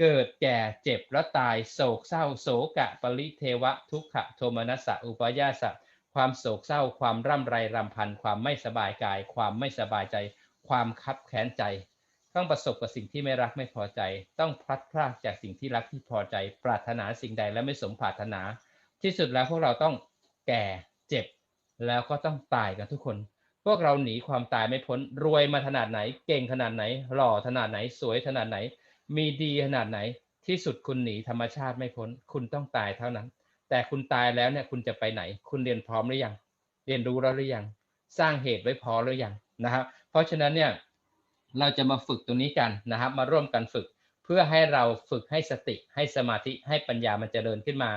เกิดแก่เจ็บและตายโศกเศร้าโศกะปริเทวะทุกขโทมนัสสะอุปยาสะความโศกเศร้าความร่ำไรรำพัน ความไม่สบายกาย ความไม่สบายใจ ความคับแค้นใจ ต้องประสบกับสิ่งที่ไม่รักไม่พอใจ ต้องพลัดพรากจากสิ่งที่รักที่พอใจ ปรารถนาสิ่งใดและไม่สมปรารถนา ที่สุดแล้วพวกเราต้องแก่เจ็บ แล้วก็ต้องตายกันทุกคน พวกเราหนีความตายไม่พ้นรวยมาขนาดไหน เก่งขนาดไหน หล่อขนาดไหนสวยขนาดไหน มีดีขนาดไหน ที่สุดคุณหนีธรรมชาติไม่พ้น คุณต้องตายเท่านั้น แต่คุณตายแล้วเนี่ยคุณจะไปไหน คุณเรียนพร้อมหรือยัง เรียนรู้แล้วหรือยัง สร้างเหตุไว้พอหรือยังนะครับ เพราะฉะนั้นเนี่ยเราจะมาฝึกตรงนี้กันนะครับ มาร่วมกันฝึกเพื่อให้เราฝึกให้สติให้สมาธิให้ปัญญามันจเจริญขึ้นมา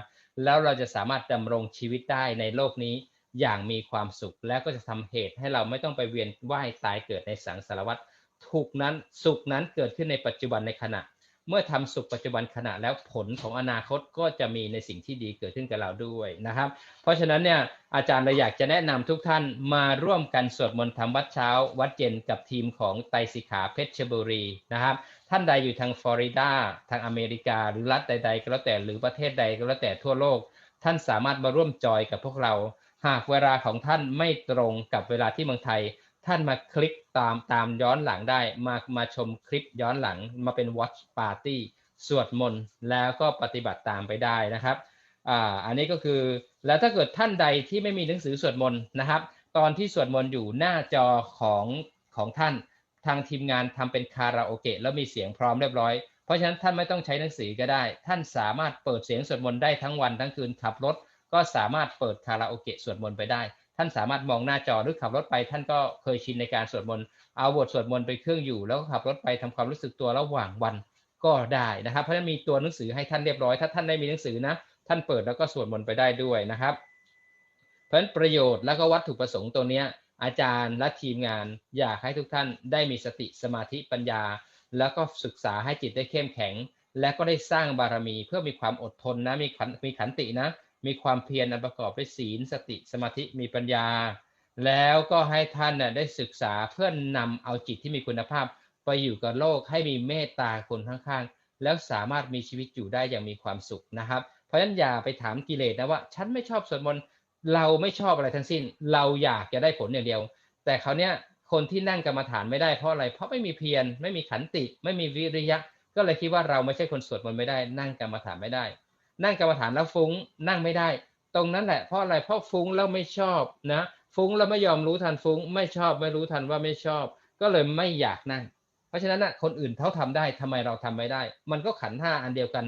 แล้วเราจะสามารถดำรงชีวิตได้ในโลกนี้อย่างมีความสุข และก็จะทำเหตุให้เราไม่ต้องไปเวียนว่ายตายเกิดในสังสารวัฏ ทุกนั้นสุขนั้นเกิดขึ้นในปัจจุบันในขณะ เมื่อทำสุขปัจจุบันขณะแล้วผลของอนาคตก็จะมีในสิ่งที่ดีเกิดขึ้นกับเราด้วยนะครับ เพราะฉะนั้นเนี่ยอาจารย์เราอยากจะแนะนำทุกท่านมาร่วมกันสวดมนต์ทำวัดเช้า วัดเย็นกับทีมของไตสิขาเพชรบุรีนะครับ ท่านใดอยู่ทางฟลอริดาทางอเมริกา หรือรัฐใด ๆ ก็แล้วแต่หรือประเทศใดก็แล้วแต่ทั่วโลก ท่านสามารถมาร่วมจอยกับพวกเรา หากเวลาของท่านไม่ตรงกับเวลาที่เมืองไทย ท่านมาคลิกตามตามย้อนหลังได้มามาชมคลิปย้อนหลังมาเป็น watch party สวดมนต์แล้วก็ปฏิบัติตามไปได้นะครับอ่าอันนี้ก็คือแล้วถ้าเกิดท่านใดที่ไม่มีหนังสือสวดมนต์นะครับ ตอนที่สวดมนต์อยู่หน้าจอของของท่าน ทางทีมงานทำเป็นคาราโอเกะแล้วมีเสียงพร้อมเรียบร้อย เพราะฉะนั้นท่านไม่ต้องใช้หนังสือก็ได้ ท่านสามารถเปิดเสียงสวดมนต์ได้ทั้งวันทั้งคืนขับรถ ก็สามารถเปิดคาราโอเกะสวดมนต์ไปได้ ท่านสามารถมองหน้าจอหรือขับรถไป ท่านก็เคยชินในการสวดมนต์เอาบทสวดมนต์ไปเครื่องอยู่ แล้วก็ขับรถไปทำความรู้สึกตัวระหว่างวันก็ได้นะครับ เพราะฉะนั้นมีตัวหนังสือให้ท่านเรียบร้อย ถ้าท่านได้มีหนังสือนะ ท่านเปิดแล้วก็สวดมนต์ไปได้ด้วยนะครับ เพราะฉะนั้นประโยชน์แล้วก็วัตถุประสงค์ตัวเนี้ยอาจารย์และทีมงานอยากให้ทุกท่านได้มีสติสมาธิปัญญา แล้วก็ศึกษาให้จิตได้เข้มแข็ง และก็ได้สร้างบารมีเพื่อมีความอดทนนะมีขันมีขันตินะ มีความเพียรอันประกอบด้วยศีลสติสมาธิมีปัญญา แล้วก็ให้ท่านน่ะได้ศึกษาเพื่อนนำเอาจิตที่มีคุณภาพ ไปอยู่กับโลกให้มีเมตตาคนข้างๆ แล้วสามารถมีชีวิตอยู่ได้อย่างมีความสุขนะครับ เพราะฉะนั้นอย่าไปถามกิเลสนะว่า ฉันไม่ชอบสวดมนต์เราไม่ชอบอะไรทั้งสิ้น เราอยากจะได้ผลอย่างเดียว แต่เขาเนี้ยคนที่นั่งกรรมฐานไม่ได้เพราะอะไร เพราะไม่มีเพียรไม่มีขันติ ไม่มีวิริยะ ก็เลยคิดว่าเราไม่ใช่คนสวดมนต์ไม่ได้ นั่งกรรมฐานไม่ได้ นั่งกรรมฐานแล้วฟุ้งนั่งไม่ได้ ตรงนั้นแหละเพราะอะไรเพราะฟุ้งแล้วไม่ชอบนะฟุ้งแล้วไม่ยอมรู้ทันฟุ้ง ไม่ชอบไม่รู้ทันว่าไม่ชอบ ก็เลยไม่อยากนั่ง เพราะฉะนั้นนะคนอื่นเขาทำได้ทำไมเราทำไม่ได้ มันก็ขันห้าอันเดียวกัน